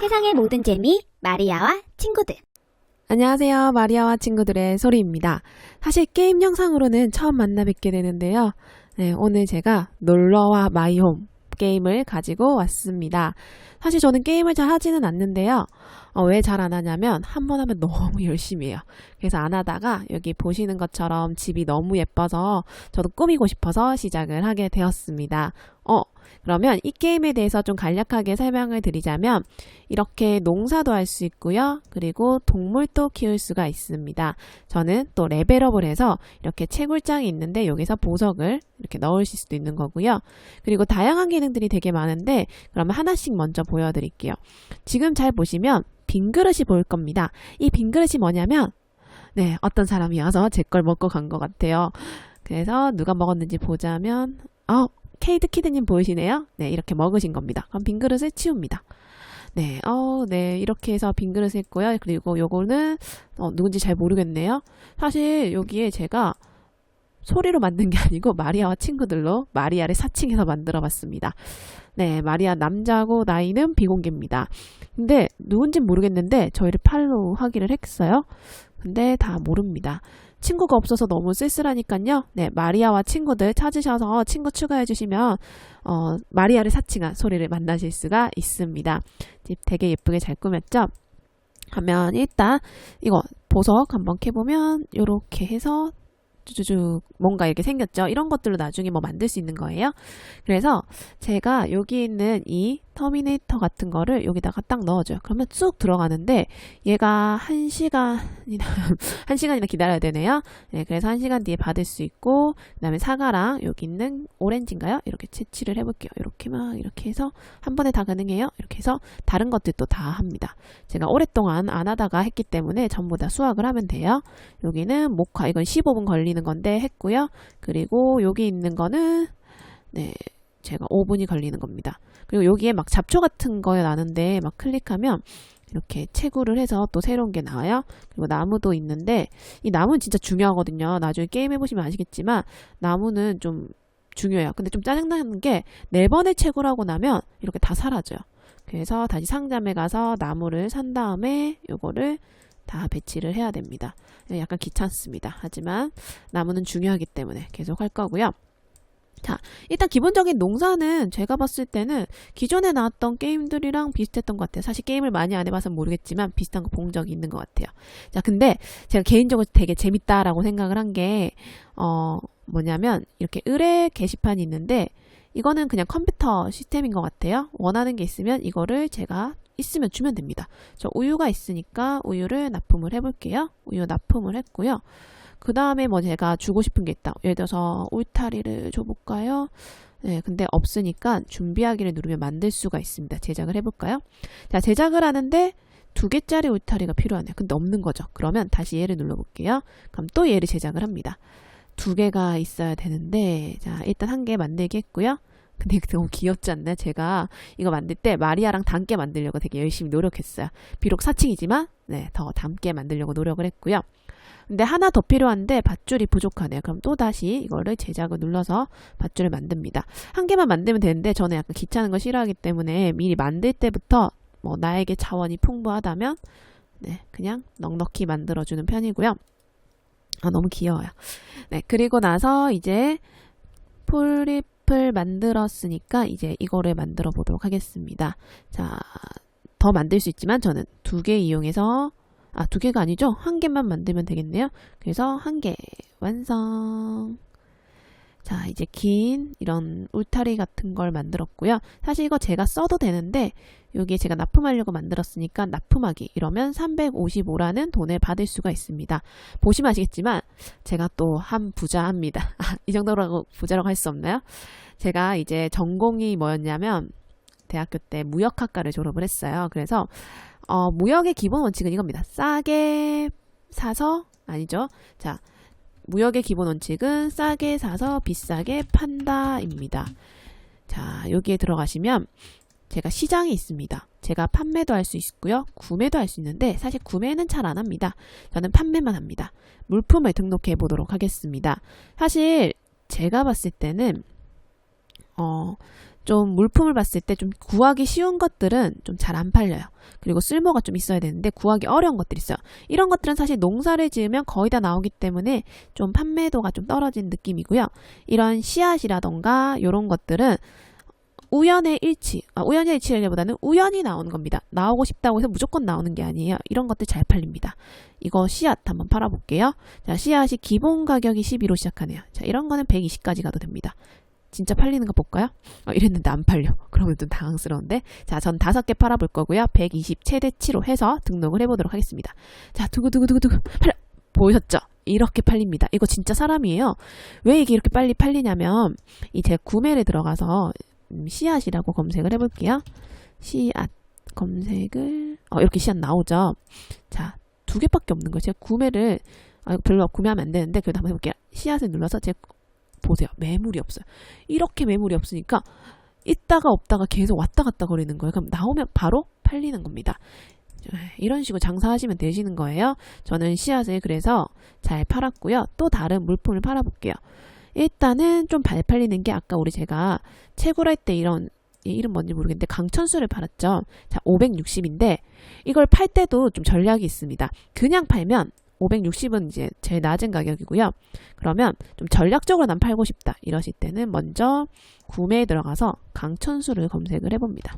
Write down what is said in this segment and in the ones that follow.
세상의 모든 재미 마리아와 친구들. 안녕하세요. 마리아와 친구들의 소리입니다. 사실 게임 영상으로는 처음 만나 뵙게 되는데요. 네, 오늘 제가 놀러와 마이홈 게임을 가지고 왔습니다. 사실 저는 게임을 잘 하지는 않는데요. 어, 왜 잘 안 하냐면 한 번 하면 너무 열심히 해요. 그래서 안 하다가 여기 보시는 것처럼 집이 너무 예뻐서 저도 꾸미고 싶어서 시작을 하게 되었습니다. 어, 그러면 이 게임에 대해서 좀 간략하게 설명을 드리자면 이렇게 농사도 할 수 있고요. 그리고 동물도 키울 수가 있습니다. 저는 또 레벨업을 해서 이렇게 채굴장이 있는데 여기서 보석을 이렇게 넣으실 수도 있는 거고요. 그리고 다양한 기능들이 되게 많은데 그러면 하나씩 먼저 보여드릴게요. 지금 잘 보시면 빈 그릇이 보일 겁니다. 이 빈 그릇이 뭐냐면 네 어떤 사람이 와서 제 걸 먹고 간 것 같아요. 그래서 누가 먹었는지 보자면 어 케이드 키드님 보이시네요? 네, 이렇게 먹으신 겁니다. 그럼 빈 그릇을 치웁니다. 네, 어, 네, 이렇게 해서 빈 그릇을 했고요. 그리고 요거는, 어, 누군지 잘 모르겠네요. 사실 여기에 제가 소리로 만든 게 아니고 마리아와 친구들로 마리아를 사칭해서 만들어 봤습니다. 네, 마리아 남자고 나이는 비공개입니다. 근데 누군진 모르겠는데 저희를 팔로우 하기를 했어요. 근데 다 모릅니다. 친구가 없어서 너무 쓸쓸하니까요. 네, 마리아와 친구들 찾으셔서 친구 추가해 주시면 어, 마리아를 사칭한 소리를 만나실 수가 있습니다. 집 되게 예쁘게 잘 꾸몄죠? 하면 일단 이거 보석 한번 캐보면 이렇게 해서 쭈쭈쭈 뭔가 이렇게 생겼죠. 이런 것들로 나중에 뭐 만들 수 있는 거예요. 그래서 제가 여기 있는 이 터미네이터 같은 거를 여기다가 딱 넣어줘요. 그러면 쑥 들어가는데 얘가 한 시간이나 한 시간이나 기다려야 되네요. 네, 그래서 한 시간 뒤에 받을 수 있고 그다음에 사과랑 여기 있는 오렌지인가요? 이렇게 채취를 해 볼게요. 이렇게 막 이렇게 해서 한 번에 다 가능해요. 이렇게 해서 다른 것들도 다 합니다. 제가 오랫동안 안 하다가 했기 때문에 전부 다 수확을 하면 돼요. 여기는 목화 이건 15분 걸리는 건데 했고요. 그리고 여기 있는 거는 네 제가 5분이 걸리는 겁니다. 그리고 여기에 막 잡초 같은 거 나는데 막 클릭하면 이렇게 채굴을 해서 또 새로운 게 나와요. 그리고 나무도 있는데 이 나무는 진짜 중요하거든요. 나중에 게임 해보시면 아시겠지만 나무는 좀 중요해요. 근데 좀 짜증나는 게 네 번을 채굴하고 나면 이렇게 다 사라져요. 그래서 다시 상점에 가서 나무를 산 다음에 요거를 다 배치를 해야 됩니다. 약간 귀찮습니다. 하지만 나무는 중요하기 때문에 계속 할 거고요. 자, 일단 기본적인 농사는 제가 봤을 때는 기존에 나왔던 게임들이랑 비슷했던 것 같아요. 사실 게임을 많이 안 해봐서 모르겠지만 비슷한 거 본 적이 있는 것 같아요. 자, 근데 제가 개인적으로 되게 재밌다라고 생각을 한 게, 어, 뭐냐면 이렇게 의뢰 게시판이 있는데 이거는 그냥 컴퓨터 시스템인 것 같아요. 원하는 게 있으면 이거를 제가 있으면 주면 됩니다. 저 우유가 있으니까 우유를 납품을 해볼게요. 우유 납품을 했고요. 그 다음에 뭐 제가 주고 싶은 게 있다. 예를 들어서 울타리를 줘볼까요? 네, 근데 없으니까 준비하기를 누르면 만들 수가 있습니다. 제작을 해볼까요? 자, 제작을 하는데 두 개짜리 울타리가 필요하네요. 근데 없는 거죠. 그러면 다시 얘를 눌러볼게요. 그럼 또 얘를 제작을 합니다. 두 개가 있어야 되는데, 자, 일단 한 개 만들기 했고요. 근데 너무 귀엽지 않나요? 제가 이거 만들 때 마리아랑 닮게 만들려고 되게 열심히 노력했어요. 비록 사칭이지만, 네, 더 닮게 만들려고 노력을 했고요. 근데 하나 더 필요한데 밧줄이 부족하네요. 그럼 또 다시 이거를 제작을 눌러서 밧줄을 만듭니다. 한 개만 만들면 되는데 저는 약간 귀찮은 거 싫어하기 때문에 미리 만들 때부터 뭐 나에게 자원이 풍부하다면 네, 그냥 넉넉히 만들어주는 편이고요. 아, 너무 귀여워요. 네, 그리고 나서 이제 폴립을 만들었으니까 이제 이거를 만들어 보도록 하겠습니다. 자, 더 만들 수 있지만 저는 두 개 이용해서 아, 두 개가 아니죠? 한 개만 만들면 되겠네요. 그래서 한 개 완성. 자, 이제 긴 이런 울타리 같은 걸 만들었고요. 사실 이거 제가 써도 되는데 여기에 제가 납품하려고 만들었으니까 납품하기 이러면 355라는 돈을 받을 수가 있습니다. 보시면 아시겠지만 제가 또 한 부자합니다. 아, 이 정도라고 부자라고 할 수 없나요? 제가 이제 전공이 뭐였냐면 대학교 때 무역학과를 졸업을 했어요. 그래서 어, 무역의 기본 원칙은 이겁니다. 싸게 사서 아니죠. 자, 무역의 기본 원칙은 싸게 사서 비싸게 판다입니다. 자, 여기에 들어가시면 제가 시장이 있습니다. 제가 판매도 할 수 있고요. 구매도 할 수 있는데 사실 구매는 잘 안 합니다. 저는 판매만 합니다. 물품을 등록해 보도록 하겠습니다. 사실 제가 봤을 때는 어, 좀 물품을 봤을 때 좀 구하기 쉬운 것들은 좀 잘 안 팔려요. 그리고 쓸모가 좀 있어야 되는데 구하기 어려운 것들이 있어요. 이런 것들은 사실 농사를 지으면 거의 다 나오기 때문에 좀 판매도가 좀 떨어진 느낌이고요. 이런 씨앗이라던가 이런 것들은 우연의 일치, 아, 우연의 일치라기보다는 우연히 나오는 겁니다. 나오고 싶다고 해서 무조건 나오는 게 아니에요. 이런 것들 잘 팔립니다. 이거 씨앗 한번 팔아볼게요. 자, 씨앗이 기본 가격이 12로 시작하네요. 자, 이런 거는 120까지 가도 됩니다. 진짜 팔리는 거 볼까요? 어, 이랬는데 안 팔려. 그러면 좀 당황스러운데. 자, 전 다섯 개 팔아볼 거고요. 120 최대치로 해서 등록을 해보도록 하겠습니다. 자, 두구두구두구두구. 팔려! 보셨죠? 이렇게 팔립니다. 이거 진짜 사람이에요. 왜 이게 이렇게 빨리 팔리냐면, 이 제 구매를 들어가서 음, 씨앗이라고 검색을 해볼게요. 씨앗 검색을 어, 이렇게 씨앗 나오죠. 자, 두 개밖에 없는 거예요. 제가 구매를 아, 별로 구매하면 안 되는데 그래도 한번 해볼게요. 씨앗을 눌러서 제 보세요. 매물이 없어요. 이렇게 매물이 없으니까 있다가 없다가 계속 왔다 갔다 거리는 거예요. 그럼 나오면 바로 팔리는 겁니다. 이런 식으로 장사하시면 되시는 거예요. 저는 씨앗을 그래서 잘 팔았고요. 또 다른 물품을 팔아볼게요. 일단은 좀잘 팔리는 게 아까 우리 제가 채굴할 때 이런 이 이름 뭔지 모르겠는데 강천수를 팔았죠. 자, 560인데 이걸 팔 때도 좀 전략이 있습니다. 그냥 팔면 560은 이제 제일 낮은 가격이고요. 그러면 좀 전략적으로 난 팔고 싶다 이러실 때는 먼저 구매에 들어가서 강천수를 검색을 해봅니다.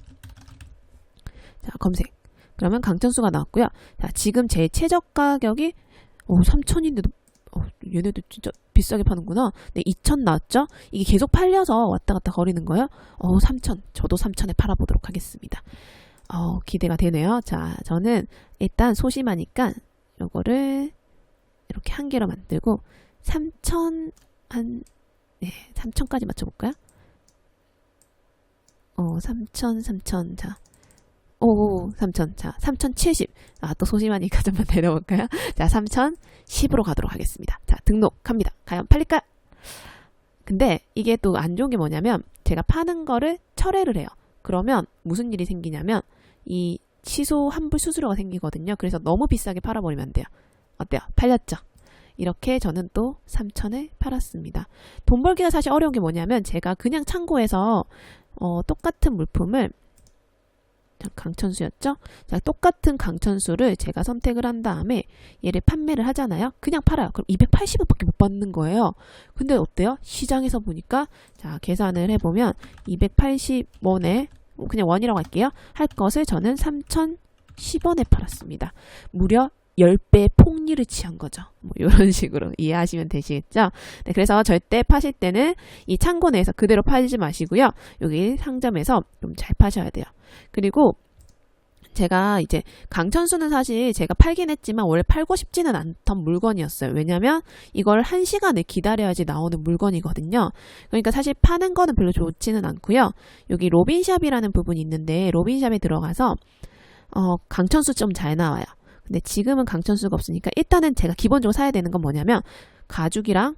자, 검색. 그러면 강천수가 나왔고요. 자, 지금 제 최저 가격이 오, 3천인데도 어, 얘네들 진짜 비싸게 파는구나. 네, 2천 나왔죠? 이게 계속 팔려서 왔다 갔다 거리는 거예요. 어, 3천. 저도 3천에 팔아보도록 하겠습니다. 어, 기대가 되네요. 자, 저는 일단 소심하니까 요거를 이렇게 한 개로 만들고 3천 한 네, 3천까지 맞춰 볼까요? 어, 3천, 3천, 자. 오, 3천. 자, 3,070. 아, 또 소심하니까 좀만 내려볼까요? 자, 3,010으로 가도록 하겠습니다. 자, 등록합니다. 과연 팔릴까요? 근데 이게 또 안 좋은 게 뭐냐면 제가 파는 거를 철회를 해요. 그러면 무슨 일이 생기냐면 이 취소 환불 수수료가 생기거든요. 그래서 너무 비싸게 팔아버리면 안 돼요. 어때요? 팔렸죠? 이렇게 저는 또 3천에 팔았습니다. 돈 벌기가 사실 어려운 게 뭐냐면 제가 그냥 창고에서 어, 똑같은 물품을 자, 강천수였죠? 자, 똑같은 강천수를 제가 선택을 한 다음에 얘를 판매를 하잖아요. 그냥 팔아요. 그럼 280원밖에 못 받는 거예요. 근데 어때요? 시장에서 보니까 자, 계산을 해보면 280원에 그냥 원이라고 할게요. 할 것을 저는 3,010원에 팔았습니다. 무려 10배의 폭리를 취한 거죠. 뭐 이런 식으로 이해하시면 되시겠죠? 네, 그래서 절대 파실 때는 이 창고 내에서 그대로 팔지 마시고요. 여기 상점에서 좀 잘 파셔야 돼요. 그리고 제가 이제 강천수는 사실 제가 팔긴 했지만 원래 팔고 싶지는 않던 물건이었어요. 왜냐면 이걸 한 시간을 기다려야지 나오는 물건이거든요. 그러니까 사실 파는 거는 별로 좋지는 않고요. 여기 로빈샵이라는 부분이 있는데 로빈샵에 들어가서 어, 강천수 좀 잘 나와요. 근데 지금은 강천수가 없으니까 일단은 제가 기본적으로 사야 되는 건 뭐냐면 가죽이랑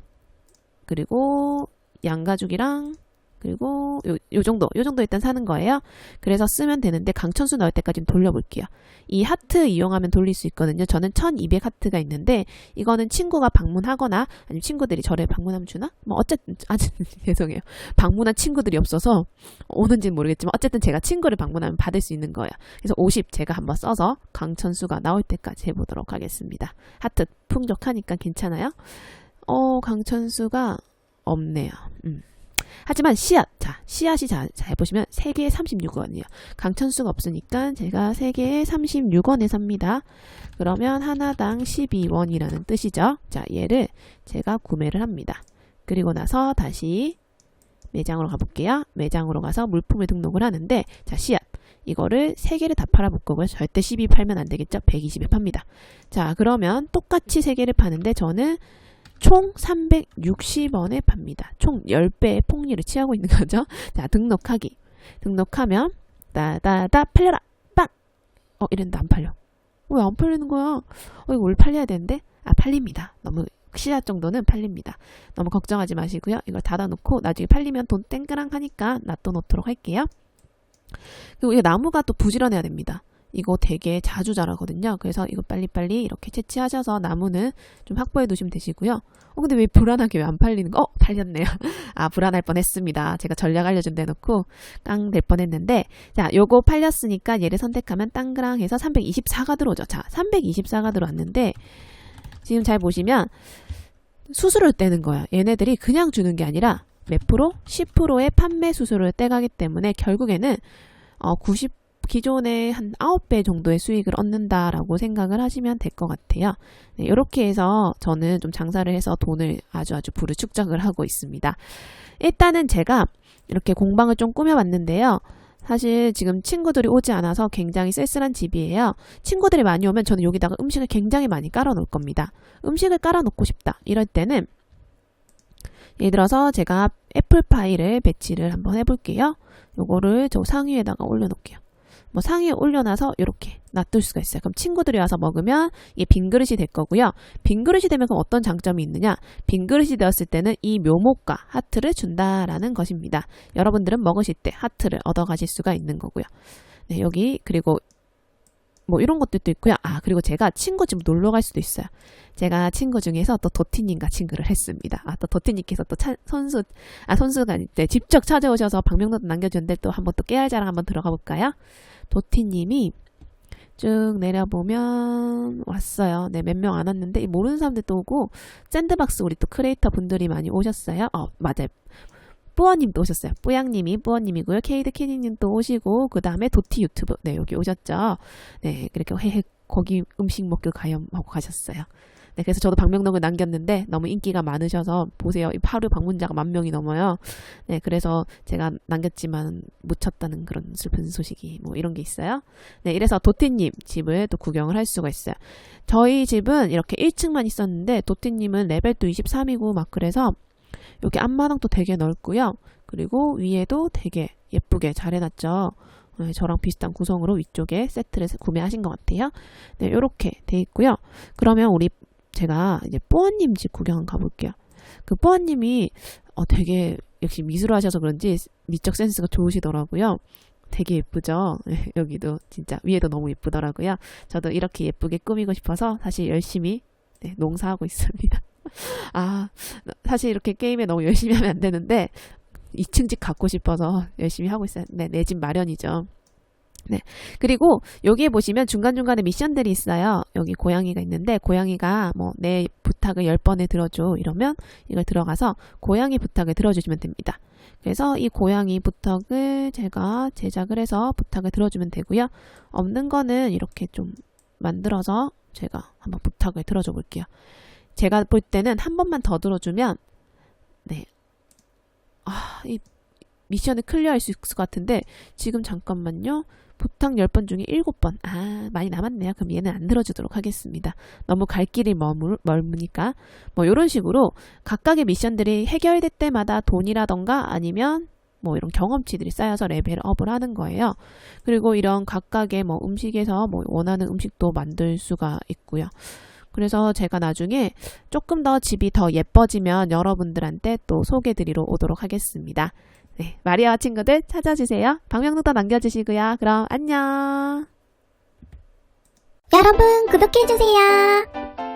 그리고 양가죽이랑 그리고 요, 요 정도 요 정도 일단 사는 거예요. 그래서 쓰면 되는데 강천수 나올 때까지는 돌려볼게요. 이 하트 이용하면 돌릴 수 있거든요. 저는 1200 하트가 있는데 이거는 친구가 방문하거나 아니면 친구들이 저를 방문하면 주나? 뭐 어쨌든 아직 죄송해요. 방문한 친구들이 없어서 오는지는 모르겠지만 어쨌든 제가 친구를 방문하면 받을 수 있는 거예요. 그래서 50 제가 한번 써서 강천수가 나올 때까지 해보도록 하겠습니다. 하트 풍족하니까 괜찮아요? 어 강천수가 없네요. 음. 하지만 씨앗, 자, 씨앗이 자, 잘 보시면 3개에 36원이에요. 강천수가 없으니까 제가 3개에 36원에 삽니다. 그러면 하나당 12원이라는 뜻이죠. 자, 얘를 제가 구매를 합니다. 그리고 나서 다시 매장으로 가볼게요. 매장으로 가서 물품을 등록을 하는데, 자, 씨앗. 이거를 3개를 다 팔아볼 거고요. 절대 12 팔면 안 되겠죠? 120에 팝니다. 자, 그러면 똑같이 3개를 파는데 저는 총 360원에 팝니다. 총 10배의 폭리를 취하고 있는 거죠. 자, 등록하기. 등록하면 따다다 팔려라. 빵. 어, 이랬는데 안 팔려. 왜 안 팔리는 거야? 어, 이거 원래 팔려야 되는데? 아, 팔립니다. 너무 씨앗 정도는 팔립니다. 너무 걱정하지 마시고요. 이걸 닫아놓고 나중에 팔리면 돈 땡그랑 하니까 놔둬 놓도록 할게요. 그리고 이 나무가 또 부지런해야 됩니다. 이거 되게 자주 자라거든요. 그래서 이거 빨리빨리 이렇게 채취하셔서 나무는 좀 확보해 두시면 되시고요. 어, 근데 왜 불안하게 왜 안 팔리는 거? 어, 팔렸네요. 아, 불안할 뻔 했습니다. 제가 전략 알려준 데 놓고 깡 될 뻔 했는데, 자, 요거 팔렸으니까 얘를 선택하면 땅그랑 해서 324가 들어오죠. 자, 324가 들어왔는데, 지금 잘 보시면 수수료를 떼는 거야. 얘네들이 그냥 주는 게 아니라 몇 프로? 10%의 판매 수수료를 떼가기 때문에 결국에는 어, 90 기존의 한 9배 정도의 수익을 얻는다라고 생각을 하시면 될 것 같아요. 네, 이렇게 해서 저는 좀 장사를 해서 돈을 아주 아주 부르 축적을 하고 있습니다. 일단은 제가 이렇게 공방을 좀 꾸며봤는데요. 사실 지금 친구들이 오지 않아서 굉장히 쓸쓸한 집이에요. 친구들이 많이 오면 저는 여기다가 음식을 굉장히 많이 깔아 놓을 겁니다. 음식을 깔아 놓고 싶다. 이럴 때는 예를 들어서 제가 애플파이를 배치를 한번 해볼게요. 요거를 저 상위에다가 올려놓을게요. 뭐 상위에 올려놔서 이렇게 놔둘 수가 있어요. 그럼 친구들이 와서 먹으면 이게 빈 그릇이 될 거고요. 빈 그릇이 되면 그럼 어떤 장점이 있느냐? 빈 그릇이 되었을 때는 이 묘목과 하트를 준다라는 것입니다. 여러분들은 먹으실 때 하트를 얻어 가실 수가 있는 거고요. 네, 여기 그리고 뭐 이런 것들도 있고요. 아, 그리고 제가 친구 집 놀러 갈 수도 있어요. 제가 친구 중에서 또 도티님과 친구를 했습니다. 아, 또 도티님께서 또 차- 선수, 아, 선수가 아닐 때 직접 찾아오셔서 방명록도 남겨주는데 또 한번 또 깨알 자랑 한번 들어가 볼까요? 도티님이 쭉 내려보면 왔어요. 네, 몇 명 안 왔는데 이 모르는 사람들도 오고 샌드박스 우리 또 크리에이터 분들이 많이 오셨어요. 어, 맞아요. 뿌어님도 오셨어요. 뿌양님이 뿌어님이고요. 케이드 캐니님도 오시고 그 다음에 도티 유튜브 네 여기 오셨죠. 네 그렇게 헤헤 거기 음식 먹기 가염하고 가셨어요. 네 그래서 저도 방명록을 남겼는데 너무 인기가 많으셔서 보세요. 이 하루 방문자가 만 명이 넘어요. 네 그래서 제가 남겼지만 묻혔다는 그런 슬픈 소식이 뭐 이런 게 있어요. 네 이래서 도티님 집을 또 구경을 할 수가 있어요. 저희 집은 이렇게 1층만 있었는데 도티님은 레벨도 23이고 막 그래서 여기 앞마당도 되게 넓고요. 그리고 위에도 되게 예쁘게 잘 해놨죠. 네, 저랑 비슷한 구성으로 위쪽에 세트를 구매하신 것 같아요. 네, 이렇게 돼 있고요. 그러면 우리 제가 이제 뿌어님 집 구경 가볼게요. 그 뿌어님이 어, 되게 역시 미술을 하셔서 그런지 미적 센스가 좋으시더라고요. 되게 예쁘죠? 네, 여기도 진짜 위에도 너무 예쁘더라고요. 저도 이렇게 예쁘게 꾸미고 싶어서 사실 열심히 네, 농사하고 있습니다. 아, 사실 이렇게 게임에 너무 열심히 하면 안 되는데 2층 집 갖고 싶어서 열심히 하고 있어요. 네, 내 집 마련이죠. 네. 그리고 여기에 보시면 중간중간에 미션들이 있어요. 여기 고양이가 있는데 고양이가 뭐 내 부탁을 10번에 들어줘 이러면 이걸 들어가서 고양이 부탁을 들어주시면 됩니다. 그래서 이 고양이 부탁을 제가 제작을 해서 부탁을 들어주면 되고요. 없는 거는 이렇게 좀 만들어서 제가 한번 부탁을 들어줘 볼게요. 제가 볼 때는 한 번만 더 들어주면 네. 아, 이 미션을 클리어할 수 있을 것 같은데 지금 잠깐만요. 부탁 10번 중에 7번. 아, 많이 남았네요. 그럼 얘는 안 들어주도록 하겠습니다. 너무 갈 길이 머물, 멀으니까. 뭐 이런 식으로 각각의 미션들이 해결될 때마다 돈이라던가 아니면 뭐 이런 경험치들이 쌓여서 레벨업을 하는 거예요. 그리고 이런 각각의 뭐 음식에서 뭐 원하는 음식도 만들 수가 있고요. 그래서 제가 나중에 조금 더 집이 더 예뻐지면 여러분들한테 또 소개드리러 오도록 하겠습니다. 네, 마리아와 친구들 찾아주세요. 방명록도 남겨주시고요. 그럼 안녕. 여러분, 구독해주세요.